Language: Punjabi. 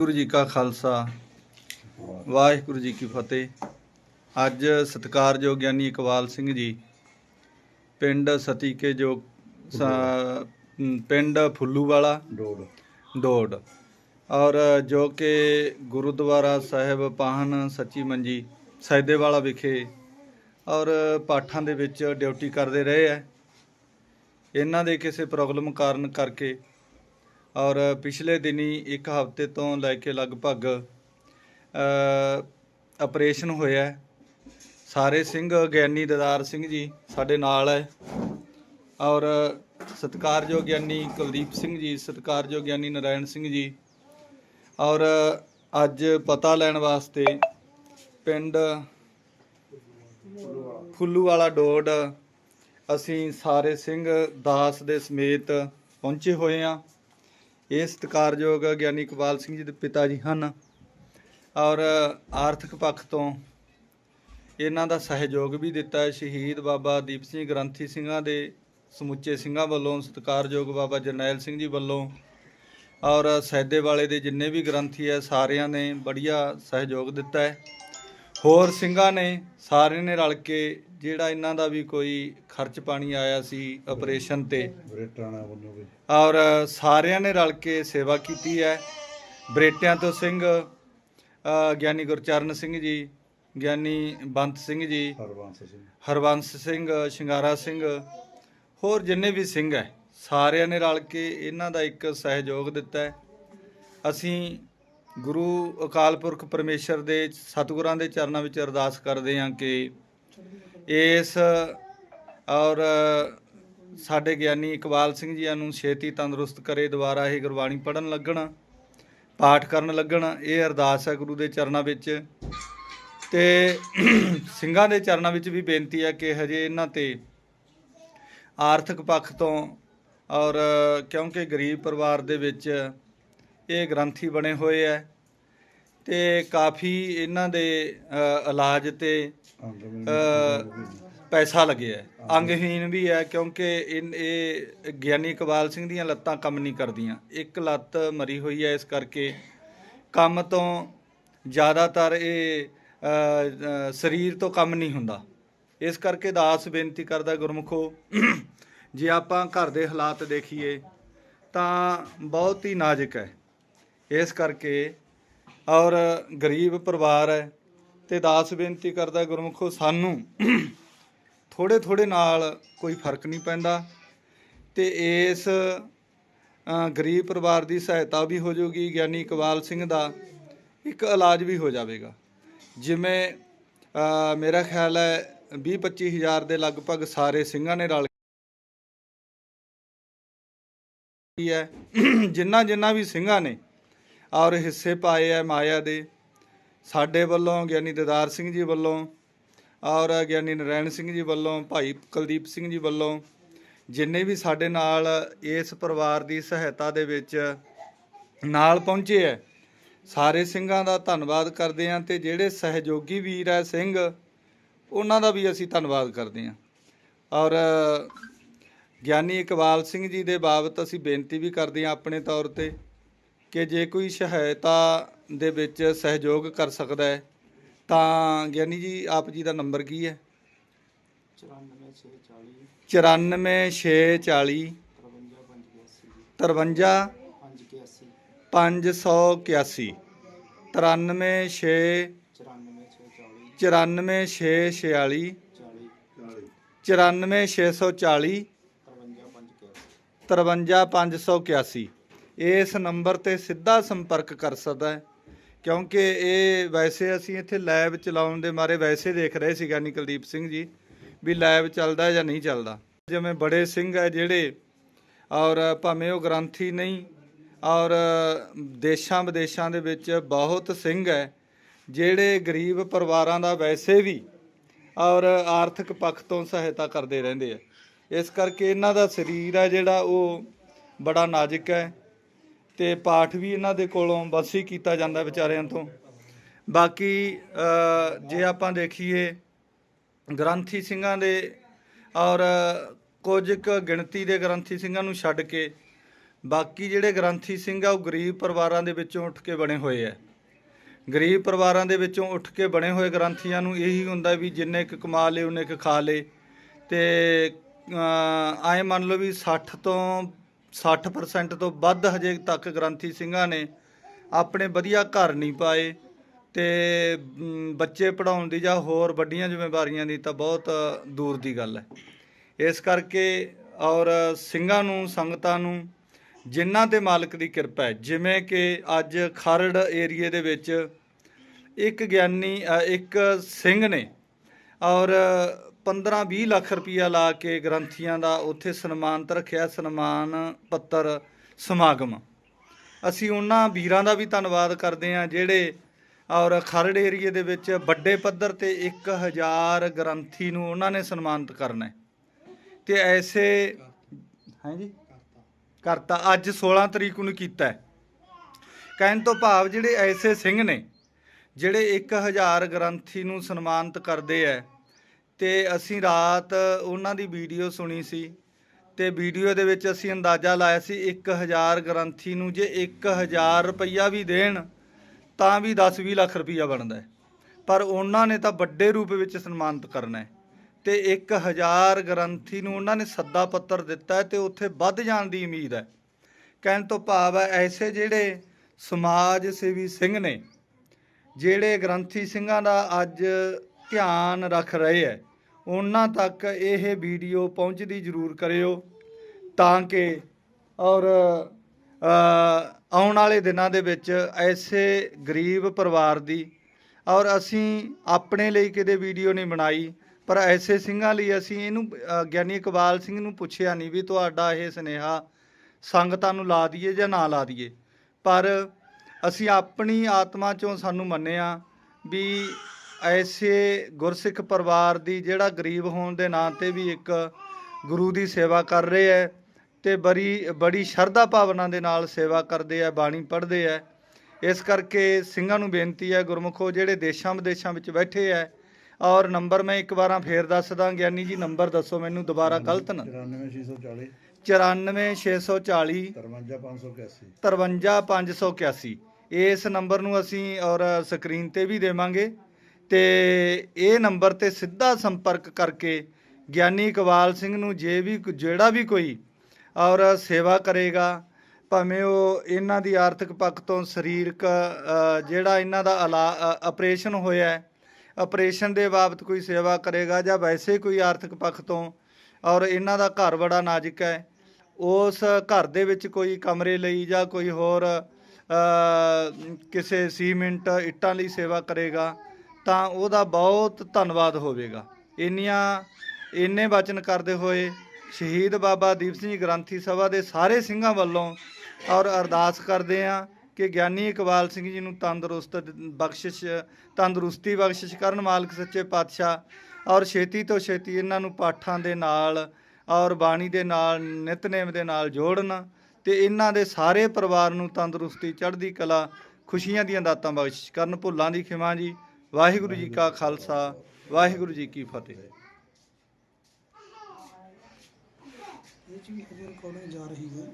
ਵਾਹਿਗੁਰੂ ਜੀ ਕਾ ਖਾਲਸਾ ਵਾਹਿਗੁਰੂ ਜੀ ਕੀ ਫਤਿਹ। ਅੱਜ ਸਤਿਕਾਰਯੋਗ ਗਿਆਨੀ ਇਕਬਾਲ ਸਿੰਘ ਜੀ ਪਿੰਡ ਸਤੀਕੇ ਜੋ ਪਿੰਡ ਫੁੱਲੂਵਾਲਾ ਡੋੜ ਡੋੜ ਔਰ ਜੋ ਕਿ ਗੁਰਦੁਆਰਾ ਸਾਹਿਬ ਪਾਹਨ ਸੱਚੀ ਮੰਜੀ ਸੈਦੇਵਾਲਾ ਵਿਖੇ ਔਰ ਪਾਠਾਂ ਦੇ ਵਿੱਚ ਡਿਊਟੀ ਕਰਦੇ ਰਹੇ ਹੈ ਇਹਨਾਂ ਦੇ ਕਿਸੇ ਪ੍ਰੋਬਲਮ ਕਾਰਨ ਕਰਕੇ ਔਰ ਪਿਛਲੇ ਦਿਨੀ ਇੱਕ ਹਫ਼ਤੇ ਤੋਂ ਲੈ ਕੇ ਲਗਭਗ ਆਪਰੇਸ਼ਨ ਹੋਇਆ ਸਾਰੇ ਸਿੰਘ, ਗਿਆਨੀ ਦਦਾਰ ਸਿੰਘ ਜੀ ਸਾਡੇ ਨਾਲ ਹੈ। ਔਰ ਸਤਿਕਾਰਯੋਗ ਗਿਆਨੀ ਕੁਲਦੀਪ ਸਿੰਘ ਜੀ, ਸਤਿਕਾਰਯੋਗ ਗਿਆਨੀ ਨਰਾਇਣ ਸਿੰਘ ਜੀ। ਔਰ ਅੱਜ ਪਤਾ ਲੈਣ ਵਾਸਤੇ ਪਿੰਡ ਫੁੱਲੂ ਵਾਲਾ ਡੋਡ ਅਸੀਂ ਸਾਰੇ ਸਿੰਘ ਦਾਸ ਦੇ ਸਮੇਤ ਪਹੁੰਚੇ ਹੋਏ ਹਾਂ। ਇਹ ਸਤਿਕਾਰਯੋਗ ਗਿਆਨੀ ਇਕਬਾਲ ਸਿੰਘ ਜੀ ਦੇ ਪਿਤਾ ਜੀ ਹਨ ਔਰ ਆਰਥਿਕ ਪੱਖ ਤੋਂ ਇਹਨਾਂ ਦਾ ਸਹਿਯੋਗ ਵੀ ਦਿੱਤਾ ਹੈ। ਸ਼ਹੀਦ ਬਾਬਾ ਦੀਪ ਸਿੰਘ ਗ੍ਰੰਥੀ ਸਿੰਘਾਂ ਦੇ ਸਮੁੱਚੇ ਸਿੰਘਾਂ ਵੱਲੋਂ, ਸਤਿਕਾਰਯੋਗ ਬਾਬਾ ਜਰਨੈਲ ਸਿੰਘ ਜੀ ਵੱਲੋਂ ਔਰ ਸੈਦੇ ਵਾਲੇ ਦੇ ਜਿੰਨੇ ਵੀ ਗ੍ਰੰਥੀ ਹੈ, ਸਾਰਿਆਂ ਨੇ ਬੜੀਆ ਸਹਿਯੋਗ ਦਿੱਤਾ ਹੈ। ਹੋਰ ਸਿੰਘਾਂ ਨੇ ਸਾਰਿਆਂ ਨੇ ਰਲ ਕੇ ਜਿਹੜਾ ਇਹਨਾਂ ਦਾ ਵੀ ਕੋਈ ਖਰਚ ਪਾਣੀ ਆਇਆ ਸੀ ਆਪਰੇਸ਼ਨ ਤੇ। ਬਰੇਟਾਣਾ ਵੱਲੋਂ ਵੀ। ਔਰ ਸਾਰਿਆਂ ਨੇ ਰਲ ਕੇ ਸੇਵਾ ਕੀਤੀ ਹੈ। ਬਰੇਟਿਆਂ ਤੋਂ ਸਿੰਘ ਗਿਆਨੀ ਗੁਰਚਰਨ ਸਿੰਘ ਜੀ ਗਿਆਨੀ ਬੰਤ ਸਿੰਘ ਜੀ ਹਰਵੰਸ ਸਿੰਘ। ਹਰਵੰਸ ਸਿੰਘ ਸ਼ਿੰਗਾਰਾ ਸਿੰਘ ਹੋਰ ਜਿੰਨੇ ਵੀ ਸਿੰਘ ਹੈ ਸਾਰਿਆਂ ਨੇ ਰਲ ਕੇ ਇਹਨਾਂ ਦਾ ਇੱਕ ਸਹਿਯੋਗ ਦਿੱਤਾ ਹੈ। ਅਸੀਂ ਗੁਰੂ ਅਕਾਲ ਪੁਰਖ ਪਰਮੇਸ਼ਰ ਦੇ ਸਤਿਗੁਰਾਂ ਦੇ ਚਰਨਾਂ ਵਿੱਚ ਅਰਦਾਸ ਕਰਦੇ ਹਾਂ ਕਿ ਇਸ ਔਰ ਸਾਡੇ ਗਿਆਨੀ ਇਕਬਾਲ ਸਿੰਘ ਜੀਆਂ ਨੂੰ ਛੇਤੀ ਤੰਦਰੁਸਤ ਕਰੇ, ਦੁਬਾਰਾ ਇਹ ਗੁਰਬਾਣੀ ਪੜਨ ਲੱਗਣ, ਪਾਠ ਕਰਨ ਲੱਗਣ, ਇਹ ਅਰਦਾਸ ਹੈ ਗੁਰੂ ਦੇ ਚਰਨਾਂ ਵਿੱਚ। ਤੇ ਸਿੰਘਾਂ ਦੇ ਚਰਨਾਂ ਵਿੱਚ ਵੀ ਬੇਨਤੀ ਹੈ ਕਿ ਹਜੇ ਇਹਨਾਂ ਤੇ ਆਰਥਿਕ ਪੱਖ ਤੋਂ ਔਰ ਕਿਉਂਕਿ ਗਰੀਬ ਪਰਿਵਾਰ ਦੇ ਵਿੱਚ ਇਹ ਗ੍ਰੰਥੀ ਬਣੇ ਹੋਏ ਹੈ ਤੇ ਕਾਫੀ ਇਹਨਾਂ ਦੇ ਅ, ਇਲਾਜ ਤੇ ਅ, ਪੈਸਾ ਲੱਗਿਆ ਹੈ। ਅੰਗਹੀਨ ਵੀ ਹੈ ਕਿਉਂਕਿ ਇਨ- ਇਹ ਗਿਆਨੀ ਇਕਬਾਲ ਸਿੰਘ ਦੀਆਂ ਲੱਤਾਂ ਕੰਮ ਨਹੀਂ ਕਰਦੀਆਂ। ਇੱਕ ਲੱਤ ਮਰੀ ਹੋਈ ਹੈ ਇਸ ਕਰਕੇ ਕੰਮ ਤੋਂ ਜ਼ਿਆਦਾਤਰ ਇਹ ਅ, ਅ, ਸਰੀਰ ਤੋਂ ਕੰਮ ਨਹੀਂ ਹੁੰਦਾ। ਇਸ ਕਰਕੇ ਦਾਸ ਬੇਨਤੀ ਕਰਦਾ ਗੁਰਮੁਖੋ ਜੇ ਆਪਾਂ ਘਰ ਦੇ ਹਾਲਾਤ ਦੇਖੀਏ ਤਾਂ ਬਹੁਤ ਹੀ ਨਾਜ਼ੁਕ ਹੈ। ਇਸ ਕਰਕੇ ਔਰ ਗਰੀਬ ਪਰਿਵਾਰ ਹੈ ਤੇ ਦਾਸ ਬੇਨਤੀ ਕਰਦਾ ਗੁਰਮੁਖੋ, ਸਾਨੂੰ ਥੋੜੇ ਥੋੜੇ ਨਾਲ ਕੋਈ ਫ਼ਰਕ ਨਹੀਂ ਪੈਂਦਾ ਤੇ ਇਸ ਗਰੀਬ ਪਰਿਵਾਰ ਦੀ ਸਹਾਇਤਾ ਵੀ ਹੋ ਜਾਊਗੀ, ਗਿਆਨੀ ਇਕਬਾਲ ਸਿੰਘ ਦਾ ਇੱਕ ਇਲਾਜ ਵੀ ਹੋ ਜਾਵੇਗਾ। ਜਿਵੇਂ ਮੇਰਾ ਖਿਆਲ ਹੈ 20 25 ਹਜ਼ਾਰ ਦੇ ਲਗਭਗ ਸਾਰੇ ਸਿੰਘਾਂ ਨੇ ਰਲ ਕੀ ਹੈ। ਜਿੰਨਾ ਜਿੰਨਾ ਵੀ ਸਿੰਘਾਂ ਨੇ ਔਰ ਹਿੱਸੇ ਪਾਏ ਹੈ ਮਾਇਆ ਦੇ। ਸਾਡੇ ਵੱਲੋਂ ਗਿਆਨੀ ਦਦਾਰ ਸਿੰਘ ਜੀ ਵੱਲੋਂ ਔਰ ਗਿਆਨੀ ਨਰੈਣ ਸਿੰਘ ਜੀ ਵੱਲੋਂ, ਭਾਈ ਕੁਲਦੀਪ ਸਿੰਘ ਜੀ ਵੱਲੋਂ ਜਿੰਨੇ ਵੀ ਸਾਡੇ ਨਾਲ ਇਸ ਪਰਿਵਾਰ ਦੀ ਸਹਾਇਤਾ ਦੇ ਵਿੱਚ ਨਾਲ ਪਹੁੰਚੇ ਹੈ ਸਾਰੇ ਸਿੰਘਾਂ ਦਾ ਧੰਨਵਾਦ ਕਰਦੇ ਹਾਂ ਤੇ ਜਿਹੜੇ ਸਹਿਯੋਗੀ ਵੀਰ ਹੈ ਸਿੰਘ, ਉਹਨਾਂ ਦਾ ਵੀ ਅਸੀਂ ਧੰਨਵਾਦ ਕਰਦੇ ਹਾਂ ਔਰ ਗਿਆਨੀ ਇਕਬਾਲ ਸਿੰਘ ਜੀ ਦੇ ਬਾਬਤ ਅਸੀਂ ਬੇਨਤੀ ਵੀ ਕਰਦੇ ਹਾਂ ਆਪਣੇ ਤੌਰ ਤੇ ਕਿ ਜੇ ਕੋਈ ਸਹਾਇਤਾ ਦੇ ਵਿੱਚ ਸਹਿਯੋਗ ਕਰ ਸਕਦਾ ਹੈ, ਤਾਂ ਗਿਆਨੀ ਜੀ, ਆਪ ਜੀ ਦਾ ਨੰਬਰ ਕੀ ਹੈ? 94640 53 581 936 94640 94640 53581 ਇਸ ਨੰਬਰ ਤੇ ਸਿੱਧਾ ਸੰਪਰਕ ਕਰ ਸਕਦਾ ਹੈ, ਕਿਉਂਕਿ ਇਹ ਵੈਸੇ ਅਸੀਂ ਇੱਥੇ ਲੈਬ ਚਲਾਉਣ ਦੇ ਮਾਰੇ ਵੈਸੇ ਦੇਖ ਰਹੇ ਸੀਗਾ ਗਿਆਨੀ ਕੁਲਦੀਪ ਸਿੰਘ ਜੀ, ਵੀ ਲੈਬ ਚੱਲਦਾ ਜਾਂ ਨਹੀਂ ਚੱਲਦਾ। ਜਿਵੇਂ ਬੜੇ ਸਿੰਘ ਹੈ ਜਿਹੜੇ, ਔਰ ਭਾਵੇਂ ਉਹ ਗ੍ਰੰਥੀ ਨਹੀਂ, ਔਰ ਦੇਸ਼ਾਂ ਵਿਦੇਸ਼ਾਂ ਦੇ ਵਿੱਚ ਬਹੁਤ ਸਿੰਘ ਹੈ, ਜਿਹੜੇ ਗਰੀਬ ਪਰਿਵਾਰਾਂ ਦਾ ਵੈਸੇ ਵੀ, ਔਰ ਆਰਥਿਕ ਪੱਖ ਤੋਂ ਸਹਾਇਤਾ ਕਰਦੇ ਰਹਿੰਦੇ ਆ। ਇਸ ਕਰਕੇ ਇਹਨਾਂ ਦਾ ਸਰੀਰ ਹੈ ਜਿਹੜਾ ਉਹ ਬੜਾ ਨਾਜ਼ੁਕ ਹੈ ਤੇ ਪਾਠ ਵੀ ਇਹਨਾਂ ਦੇ ਕੋਲੋਂ ਬਸ ਹੀ ਕੀਤਾ ਜਾਂਦਾ ਵਿਚਾਰਿਆਂ ਤੋਂ। ਬਾਕੀ ਜੇ ਆਪਾਂ ਦੇਖੀਏ ਗ੍ਰੰਥੀ ਸਿੰਘਾਂ ਦੇ ਔਰ ਕੁਝ ਕੁ ਗਿਣਤੀ ਦੇ ਗ੍ਰੰਥੀ ਸਿੰਘਾਂ ਨੂੰ ਛੱਡ ਕੇ ਬਾਕੀ ਜਿਹੜੇ ਗ੍ਰੰਥੀ ਸਿੰਘ ਆ ਉਹ ਗਰੀਬ ਪਰਿਵਾਰਾਂ ਦੇ ਵਿੱਚੋਂ ਉੱਠ ਕੇ ਬਣੇ ਹੋਏ ਆ। ਗਰੀਬ ਪਰਿਵਾਰਾਂ ਦੇ ਵਿੱਚੋਂ ਉੱਠ ਕੇ ਬਣੇ ਹੋਏ ਗ੍ਰੰਥੀਆਂ ਨੂੰ ਇਹੀ ਹੁੰਦਾ ਵੀ ਜਿੰਨੇ ਕੁ ਕਮਾ ਲਏ, ਉਹਨੇ ਕੁ ਖਾ ਲਏ ਤੇ ਐ ਮੰਨ ਲਓ ਵੀ 60 ਤੋਂ 60% ਤੋਂ ਵੱਧ ਹਜੇ ਤੱਕ ਗ੍ਰੰਥੀ ਸਿੰਘਾਂ ਨੇ ਆਪਣੇ ਵਧੀਆ ਘਰ ਨਹੀਂ ਪਾਏ ਤੇ ਬੱਚੇ ਪੜਾਉਣ ਦੀ ਜਾਂ ਹੋਰ ਵੱਡੀਆਂ ਜ਼ਿੰਮੇਵਾਰੀਆਂ ਦੀ ਤਾਂ ਬਹੁਤ ਦੂਰ ਦੀ ਗੱਲ ਹੈ। ਇਸ ਕਰਕੇ ਔਰ ਸਿੰਘਾਂ ਨੂੰ, ਸੰਗਤਾਂ ਨੂੰ ਜਿਨ੍ਹਾਂ ਤੇ ਮਾਲਕ ਦੀ ਕਿਰਪਾ ਹੈ, ਜਿਵੇਂ ਕਿ ਅੱਜ ਖਰੜ ਏਰੀਏ ਦੇ ਵਿੱਚ ਇੱਕ ਗਿਆਨੀ ਇੱਕ ਸਿੰਘ ਨੇ ਔਰ 15-20 ਲੱਖ ਰੁਪਇਆ ਲਾ ਕੇ ਗ੍ਰੰਥੀਆਂ ਦਾ ਉੱਥੇ ਸਨਮਾਨਤ ਰੱਖਿਆ, ਸਨਮਾਨ ਪੱਤਰ ਸਮਾਗਮ। ਅਸੀਂ ਉਹਨਾਂ ਵੀਰਾਂ ਦਾ ਵੀ ਧੰਨਵਾਦ ਕਰਦੇ ਹਾਂ, ਜਿਹੜੇ ਔਰ ਖਰੜ ਏਰੀਏ ਦੇ ਵਿੱਚ ਵੱਡੇ ਪੱਧਰ ਤੇ 1000 ਗ੍ਰੰਥੀ ਨੂੰ ਉਹਨਾਂ ਨੇ ਸਨਮਾਨਿਤ ਕਰਨਾ ਹੈ। ਤੇ ਐਸੇ ਹਾਂਜੀ ਕਰਤਾ। ਅੱਜ 16 ਤਰੀਕ ਨੂੰ ਕੀਤਾ ਕਹਿਣ ਤੋਂ ਭਾਵ ਜਿਹੜੇ ਐਸੇ ਸਿੰਘ ਨੇ, ਜਿਹੜੇ 1000 ਗ੍ਰੰਥੀ ਨੂੰ ਸਨਮਾਨਿਤ ਕਰਦੇ ਐ ਤੇ ਅਸੀਂ ਰਾਤ ਉਹਨਾਂ ਦੀ ਵੀਡੀਓ ਸੁਣੀ ਸੀ ਤੇ ਵੀਡੀਓ ਦੇ ਵਿੱਚ ਅਸੀਂ ਅੰਦਾਜ਼ਾ ਲਾਇਆ ਸੀ 1000 ਗ੍ਰੰਥੀ ਨੂੰ ਜੇ 1000 ਰੁਪਈਆ ਵੀ ਦੇਣ, ਤਾਂ ਵੀ 10-20 ਲੱਖ ਰੁਪਈਆ ਬਣਦਾ ਪਰ ਉਹਨਾਂ ਨੇ ਤਾਂ ਵੱਡੇ ਰੂਪ ਵਿੱਚ ਸਨਮਾਨਿਤ ਕਰਨਾ ਹੈ ਤੇ 1000 ਗ੍ਰੰਥੀ ਨੂੰ ਉਹਨਾਂ ਨੇ ਸੱਦਾ ਪੱਤਰ ਦਿੱਤਾ ਹੈ ਤੇ ਉੱਥੇ ਵੱਧ ਜਾਣ ਦੀ ਉਮੀਦ ਹੈ। ਕਹਿਣ ਤੋਂ ਭਾਵ ਹੈ ਐਸੇ ਜਿਹੜੇ ਸਮਾਜ ਸੇਵੀ ਸਿੰਘ ਨੇ, ਜਿਹੜੇ ਗ੍ਰੰਥੀ ਸਿੰਘਾਂ ਦਾ ਅੱਜ ਧਿਆਨ ਰੱਖ ਰਹੇ ਹੈ ਉਹਨਾਂ ਤੱਕ ਇਹ ਵੀਡੀਓ ਪਹੁੰਚਦੀ ਜ਼ਰੂਰ ਕਰਿਓ ਤਾਂ ਕਿ ਔਰ ਆਉਣ ਵਾਲੇ ਦਿਨਾਂ ਦੇ ਵਿੱਚ ਐਸੇ ਗਰੀਬ ਪਰਿਵਾਰ ਦੀ ਔਰ ਅਸੀਂ ਆਪਣੇ ਲਈ ਕਿਤੇ ਵੀਡੀਓ ਨਹੀਂ ਬਣਾਈ, ਪਰ ਐਸੇ ਸਿੰਘਾਂ ਲਈ ਅਸੀਂ ਇਹਨੂੰ ਗਿਆਨੀ ਇਕਬਾਲ ਸਿੰਘ ਨੂੰ ਪੁੱਛਿਆ ਨਹੀਂ ਵੀ ਤੁਹਾਡਾ ਇਹ ਸੁਨੇਹਾ ਸੰਗਤਾਂ ਨੂੰ ਲਾ ਦਈਏ ਜਾਂ ਨਾ ਲਾ ਦਈਏ। ਪਰ ਅਸੀਂ ਆਪਣੀ ਆਤਮਾ ਚੋਂ ਸਾਨੂੰ ਮੰਨਿਆ ਵੀ ਐਸੇ ਗੁਰਸਿੱਖ ਪਰਿਵਾਰ ਦੀ ਜਿਹੜਾ ਗਰੀਬ ਹੋਣ ਦੇ ਨਾਂ ਤੇ ਵੀ ਇੱਕ ਗੁਰੂ ਦੀ ਸੇਵਾ ਕਰ ਰਹੇ ਹੈ ਤੇ ਬੜੀ ਬੜੀ ਸ਼ਰਧਾ ਭਾਵਨਾ ਦੇ ਨਾਲ ਸੇਵਾ ਕਰਦੇ ਆ ਬਾਣੀ ਪੜ੍ਹਦੇ ਆ ਇਸ ਕਰਕੇ ਸਿੰਘਾਂ ਨੂੰ ਬੇਨਤੀ ਹੈ ਗੁਰਮੁਖੋ ਜਿਹੜੇ ਦੇਸ਼ਾਂ ਵਿਦੇਸ਼ਾਂ ਵਿੱਚ ਬੈਠੇ ਆ ਔਰ ਨੰਬਰ ਮੈਂ ਇੱਕ ਵਾਰਾਂ ਫੇਰ ਦੱਸਦਾ ਗਿਆਨੀ ਜੀ ਨੰਬਰ ਦੱਸੋ ਮੈਨੂੰ ਦੁਬਾਰਾ ਗਲਤ ਨਾ। 94640 94640 53581 53581 ਇਸ ਨੰਬਰ ਨੂੰ ਅਸੀਂ ਔਰ ਸਕਰੀਨ ਤੇ ਵੀ ਦੇਵਾਂਗੇ। ਤੇ ਇਹ ਨੰਬਰ ਤੇ ਸਿੱਧਾ ਸੰਪਰਕ ਕਰਕੇ ਗਿਆਨੀ ਇਕਬਾਲ ਸਿੰਘ ਨੂੰ ਜੇ ਵੀ ਜਿਹੜਾ ਵੀ ਕੋਈ ਔਰ ਸੇਵਾ ਕਰੇਗਾ, ਭਾਵੇਂ ਉਹ ਇਹਨਾਂ ਦੀ ਆਰਥਿਕ ਪੱਖ ਤੋਂ ਸਰੀਰਕ ਜਿਹੜਾ ਇਹਨਾਂ ਦਾ ਆਪਰੇਸ਼ਨ ਹੋਇਆ ਆਪਰੇਸ਼ਨ ਦੇ ਬਾਬਤ ਕੋਈ ਸੇਵਾ ਕਰੇਗਾ ਜਾਂ ਵੈਸੇ ਕੋਈ ਆਰਥਿਕ ਪੱਖ ਤੋਂ ਔਰ ਇਹਨਾਂ ਦਾ ਘਰ ਬੜਾ ਨਾਜ਼ੁਕ ਹੈ, ਉਸ ਘਰ ਦੇ ਵਿੱਚ ਕੋਈ ਕਮਰੇ ਲਈ ਜਾਂ ਕੋਈ ਹੋਰ ਕਿਸੇ ਸੀਮੈਂਟ ਇੱਟਾਂ ਲਈ ਸੇਵਾ ਕਰੇਗਾ ਤਾਂ ਉਹਦਾ ਬਹੁਤ ਧੰਨਵਾਦ ਹੋਵੇਗਾ। ਇੰਨੀਆਂ, ਇੰਨੇ ਵਚਨ ਕਰਦੇ ਹੋਏ ਸ਼ਹੀਦ ਬਾਬਾ ਦੀਪ ਸਿੰਘ ਗ੍ਰੰਥੀ ਸਭਾ ਦੇ ਸਾਰੇ ਸਿੰਘਾਂ ਵੱਲੋਂ ਔਰ ਅਰਦਾਸ ਕਰਦੇ ਆ ਕਿ ਗਿਆਨੀ ਇਕਬਾਲ ਸਿੰਘ ਜੀ ਨੂੰ ਤੰਦਰੁਸਤ ਬਖਸ਼ਿਸ਼, ਤੰਦਰੁਸਤੀ ਬਖਸ਼ਿਸ਼ ਕਰਨ ਮਾਲਕ ਸੱਚੇ ਪਾਤਸ਼ਾਹ ਔਰ ਛੇਤੀ ਤੋਂ ਛੇਤੀ ਇਹਨਾਂ ਨੂੰ ਪਾਠਾਂ ਦੇ ਨਾਲ ਔਰ ਬਾਣੀ ਦੇ ਨਾਲ, ਨਿਤਨੇਮ ਦੇ ਨਾਲ ਜੋੜਨ ਤੇ ਇਹਨਾਂ ਦੇ ਸਾਰੇ ਪਰਿਵਾਰ ਨੂੰ ਤੰਦਰੁਸਤੀ, ਚੜ੍ਹਦੀ ਕਲਾ, ਖੁਸ਼ੀਆਂ ਦੀਆਂ ਦਾਤਾਂ ਬਖਸ਼ਿਸ਼ ਕਰਨ। ਭੁੱਲਾਂ ਦੀ ਖਿਮਾ ਜੀ ਵਾਹਿਗੁਰੂ ਜੀ ਕਾ ਖਾਲਸਾ, ਵਾਹਿਗੁਰੂ ਜੀ ਕੀ ਫਤਿਹ। ਇਹ ਚ ਵੀ ਰਿਕਾਰਡਿੰਗ ਜਾ ਰਹੀ ਹੈ